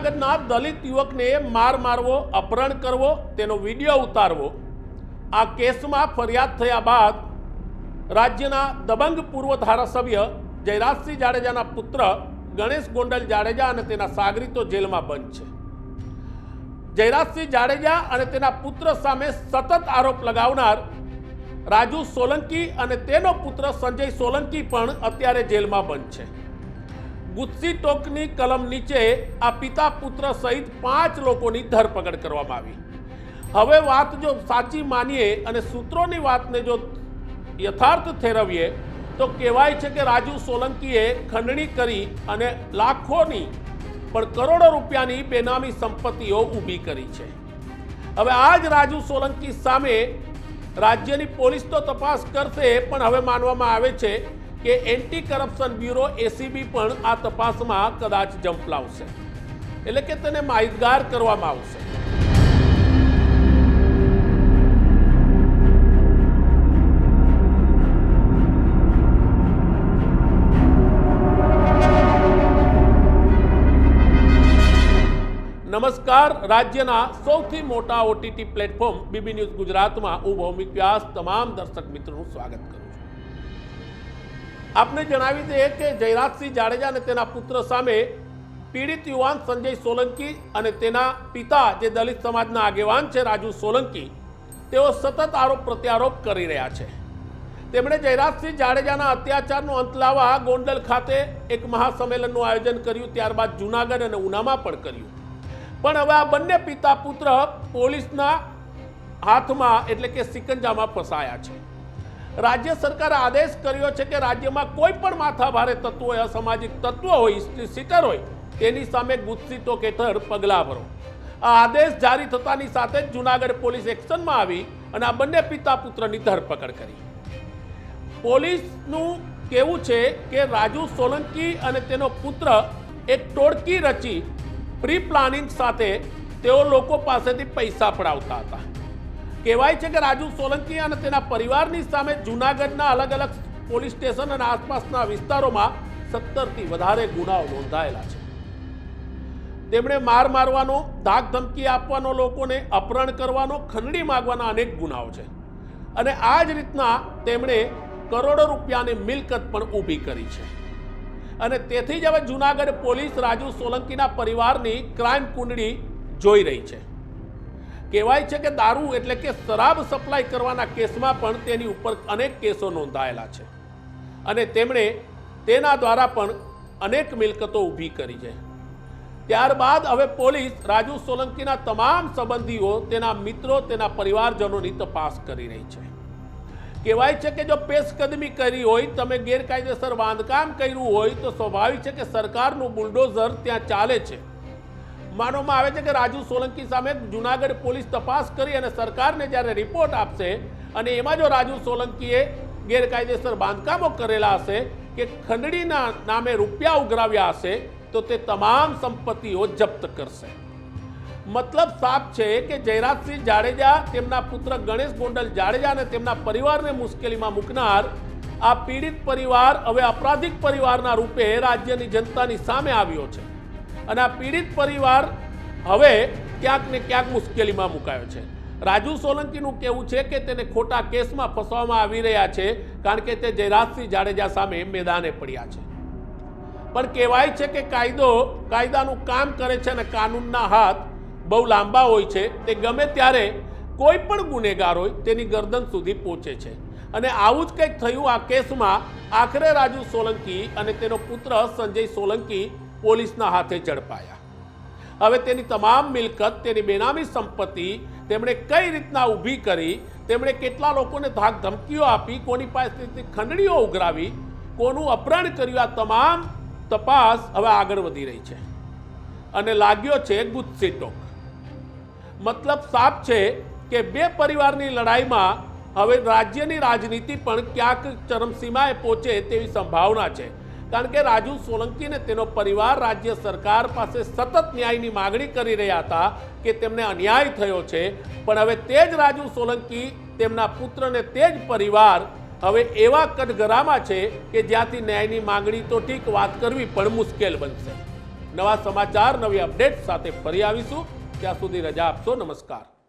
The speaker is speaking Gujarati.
જૂનાગઢના દલિત યુવકને માર મારવો, અપહરણ કરવો, તેનો વીડિયો ઉતારવો. આ કેસમાં ફરિયાદ થયા બાદ રાજ્યના દબંગ પૂર્વ ધારાસભ્ય જયરાજસિંહ જાડેજાના પુત્ર ગણેશ ગોંડલ જાડેજા અને તેના સાગરીતો જેલમાં બંધ છે. જયરાજસિંહ જાડેજા અને તેના પુત્ર સામે સતત આરોપ લગાવનાર રાજુ સોલંકી અને તેનો પુત્ર સંજય સોલંકી પણ અત્યારે જેલમાં બંધ છે. ગુસ્સી ટોકની કલમ નીચે આ પિતા પુત્ર સહિત પાંચ લોકોની ધરપકડ કરવામાં આવી. હવે વાત જો સાચી માનીએ અને સૂત્રોની વાતને જો યથાર્થ ઠેરવીએ, તો કહેવાય છે કે રાજુ સોલંકીએ ખંડણી કરી અને લાખોની, પણ કરોડો રૂપિયાની બેનામી સંપત્તિઓ ઊભી કરી છે. હવે આ જ રાજુ સોલંકી સામે રાજ્યની પોલીસ તો તપાસ કરશે, પણ હવે માનવામાં આવે છે કે એન્ટી કરપ્શન બ્યુરો એસીબી પણ આ તપાસમાં કદાચ જંપલાવશે એટલે કે તેને માહિતગાર કરવામાં આવશે. નમસ્કાર. રાજ્યના સૌથી મોટા ઓટીટી પ્લેટફોર્મ બીબી ન્યૂઝ ગુજરાતમાં હું ભૌમિક વ્યાસ. તમામ દર્શક મિત્રોનું સ્વાગત કરું આપને જણાવી દઈએ કે જયરાજસિંહ જાડેજા અને તેના પુત્ર સામે પીડિત યુવાન સંજય સોલંકી અને તેના પિતા જે દલિત સમાજના આગેવાન છે રાજુ સોલંકી, તેઓ સતત આરોપ પ્રત્યારોપ કરી રહ્યા છે. તેમણે જયરાજસિંહ જાડેજાના અત્યાચારનો અંત લાવવા ગોંડલ ખાતે એક મહાસંમેલનનું આયોજન કર્યું, ત્યારબાદ જૂનાગઢ અને ઉનામાં પણ કર્યું. પણ હવે આ બંને પિતા પુત્ર પોલીસના હાથમાં એટલે કે સિકંજામાં ફસાયા છે. રાજ્ય સરકારે આદેશ કર્યો છે કે રાજ્યમાં કોઈ પણ માથાભારે તત્વો, અસામાજિક તત્વો હોય સીટર હોય, તેની સામે ગુસ્સીટો હેઠળ પગલાં ભરો. આ આદેશ જારી થતાની સાથે જ જૂનાગઢ પોલીસ એક્શનમાં આવી અને આ બંને પિતા પુત્રની ધરપકડ કરી. પોલીસનું કહેવું છે કે રાજુ સોલંકી અને તેનો પુત્ર એક ટોળકી રચી પ્રી પ્લાનિંગ સાથે તેઓ લોકો પાસેથી પૈસા પડાવતા હતા. કહેવાય છે કે રાજુ સોલંકી અને તેના પરિવારની સામે જૂનાગઢના અલગ અલગ પોલીસ સ્ટેશન અને આસપાસના વિસ્તારોમાં સત્તરથી વધારે ગુનાઓ નોંધાયેલા છે. તેમણે માર મારવાનો, ધાક ધમકી આપવાનો, લોકોને અપહરણ કરવાનો, ખંડણી માગવાના અનેક ગુનાઓ છે. અને આ જ રીતના તેમણે કરોડો રૂપિયાની મિલકત પણ ઊભી કરી છે. અને તેથી જ હવે જૂનાગઢ પોલીસ રાજુ સોલંકીના પરિવારની ક્રાઇમ કુંડળી જોઈ રહી છે. કહેવાય છે કે દારૂ એટલે કે શરાબ સપ્લાય કરવાના કેસમાં પણ તેની ઉપર અનેક કેસો નોંધાયેલા છે. અને તેમણે તેના દ્વારા પણ અનેક મિલકતો ઊભી કરી છે. ત્યારબાદ હવે પોલીસ રાજુ સોલંકીના તમામ સંબંધીઓ, તેના મિત્રો, તેના પરિવારજનોની તપાસ કરી રહી છે. કહેવાય છે કે જો પેશકદમી કરી હોય, તમે ગેરકાયદેસર બાંધકામ કર્યું હોય, તો સ્વાભાવિક છે કે સરકારનું બુલડોઝર ત્યાં ચાલે છે. માનવામાં આવે છે કે રાજુ સોલંકી સામે જુનાગઢ પોલીસ તપાસ કરી અને સરકારને જ્યારે રિપોર્ટ આપશે અને એમાં જો રાજુ સોલંકીએ ગેરકાયદેસર બાંધકામો કરેલા હશે, કે ખંડણીના નામે રૂપિયા ઉઘરાવ્યા હશે, તો તે તમામ સંપત્તિઓ જપ્ત કરશે. મતલબ સાફ છે કે જયરાજસિંહ જાડેજા, તેમના પુત્ર ગણેશ ગોંડલ જાડેજા અને તેમના પરિવારને મુશ્કેલીમાં મૂકનાર આ પીડિત પરિવાર હવે અપરાધિક પરિવારના રૂપે રાજ્યની જનતાની સામે આવ્યો છે. અને આ પીડિત પરિવાર હવે ક્યાંક ને ક્યાંક મુશ્કેલીમાં મુકાયો છે. રાજુ સોલંકીનું કહેવું છે કે તેને ખોટા કેસમાં ફસવામાં આવી રહ્યા છે, કારણ કે તે જયરાજસિંહ જાડેજા સામે મેદાને પડ્યા છે. પણ કહેવાય છે કે કાયદો કાયદાનું કામ કરે છે અને કાનૂનના હાથ બહુ લાંબા હોય છે. તે ગમે ત્યારે કોઈ પણ ગુનેગાર હોય તેની ગરદન સુધી પહોંચે છે. અને આવું જ કંઈક થયું આ કેસમાં. આખરે રાજુ સોલંકી અને તેનો પુત્ર સંજય સોલંકી પોલીસના હાથે ઝડપાયા. હવે તેની તમામ મિલકત, તેની બેનામી સંપત્તિ તેમણે કઈ રીતના ઊભી કરી, તેમણે કેટલા લોકોને ધાક ધમકીઓ આપી, કોની પાસેથી ખંડણીઓ ઉઘરાવી, કોનું અપહરણ કર્યું, આ તમામ તપાસ હવે આગળ વધી રહી છે. અને લાગ્યો છે ગુસ્સી ટોક. મતલબ સાફ છે કે બે પરિવારની લડાઈમાં હવે રાજ્યની રાજનીતિ પણ ક્યાંક ચરમસીમાએ પહોંચે તેવી સંભાવના છે. કારણ કે રાજુ સોલંકી અને તેનો પરિવાર રાજ્ય સરકાર પાસે સતત ન્યાયની માગણી કરી રહ્યા હતા કે તેમને અન્યાય થયો છે. પણ હવે તે જ રાજુ સોલંકી તેમના પુત્રને તે જ પરિવાર હવે એવા કટઘરામાં છે કે જ્યાંથી ન્યાયની માંગણી તો ઠીક વાત કરવી પણ મુશ્કેલ બનશે. નવા સમાચાર, નવી અપડેટ સાથે ફરી આવીશું. ત્યાં સુધી રજા આપશો. નમસ્કાર.